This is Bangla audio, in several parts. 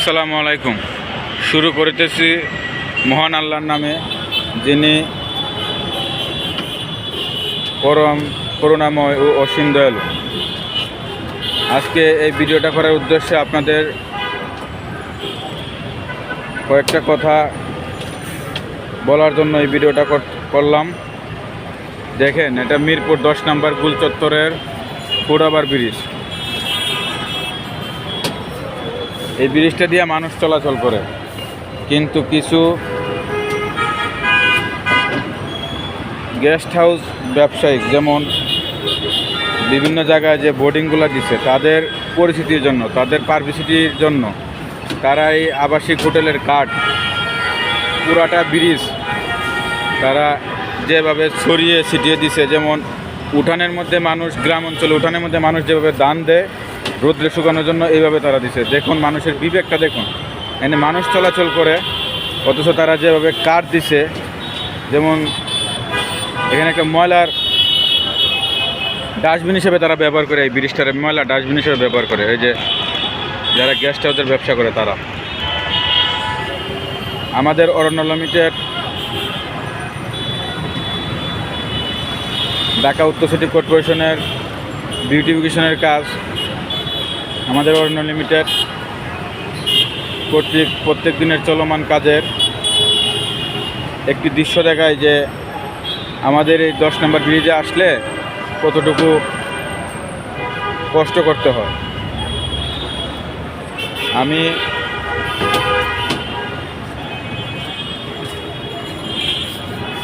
আসসালামু আলাইকুম। শুরু করিতেছি মহান আল্লাহর নামে, যিনি পরম করুণাময় ও অসীম দয়ালু। আজকে এই ভিডিওটা করার উদ্দেশ্যে আপনাদের কয়েকটা কথা বলার জন্য এই ভিডিওটা করলাম। দেখেন, এটা মিরপুর দশ নম্বর গুল চত্বরের ফুডাবার ব্রিজ। এই ব্রিজটা দিয়ে মানুষ চলাচল করে। কিন্তু কিছু গেস্ট হাউস ব্যবসায়িক যেমন বিভিন্ন জায়গায় যে বোর্ডিংগুলো দিচ্ছে তাদের পরিস্থিতির জন্য, তাদের পারভিসিটির জন্য, তারা এই আবাসিক হোটেলের কাঠ, পুরাটা ব্রিজ, তারা যেভাবে ছড়িয়ে ছিটিয়ে দিছে, যেমন উঠানের মধ্যে মানুষ, গ্রাম অঞ্চলে উঠানের মধ্যে মানুষ যেভাবে দান দেয় রোদ্রে শুকানোর জন্য এইভাবে তারা দিছে। দেখুন, মানুষের বিবেকটা দেখুন। এনে মানুষ চলাচল করে, অথচ তারা যেভাবে কাঠ দিছে, যেমন এখানে একটা ময়লার ডাস্টবিন হিসেবে তারা ব্যবহার করে, এই ব্রিজটারে ময়লা ডাস্টবিন হিসেবে ব্যবহার করে। এই যে যারা গেস্ট হাউসের ব্যবসা করে তারা। আমাদের অরণ্য লিমিটেড ঢাকা উত্তর সিটি কর্পোরেশনের বিউটিফিকেশনের কাজ আমাদের অরণ্য লিমিটেড কর্তৃক প্রত্যেক দিনের চলমান কাজের একটি দৃশ্য দেখায় যে আমাদের এই দশ নম্বর ব্রিজে আসলে কতটুকু কষ্ট করতে হয়। আমি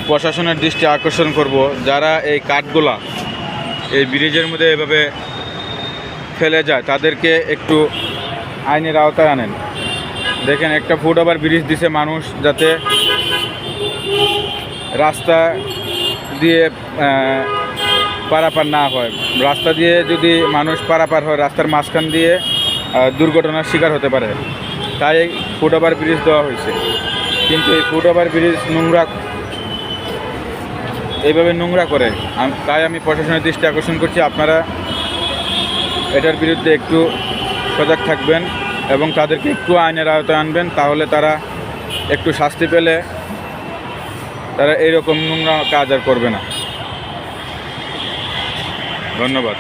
প্রশাসনের দৃষ্টি আকর্ষণ করব। যারা এই কাঠগুলা এই ব্রিজের মধ্যে এভাবে ফেলে যায়, তাদেরকে একটু আইনের আওতায় আনেন। দেখেন, একটা ফুট ওভার ব্রিজ দিছে মানুষ যাতে রাস্তা দিয়ে পারাপার না হয়। রাস্তা দিয়ে যদি মানুষ পারাপার হয়, রাস্তার মাঝখান দিয়ে দুর্ঘটনার শিকার হতে পারে। তাই ফুট ওভার ব্রিজ দেওয়া হয়েছে। কিন্তু এই ফুট ওভার ব্রিজ নোংরা, এইভাবে নোংরা করে। তাই আমি প্রশাসনের দৃষ্টি আকর্ষণ করছি। আপনারা এটার বিরুদ্ধে একটু সজাগ থাকবেন এবং তাদেরকে একটু আইনের আওতায় আনবেন, তাহলে তারা একটু শাস্তি পেলে তারা এইরকম নোংরা কাজ আর করবে না। ধন্যবাদ।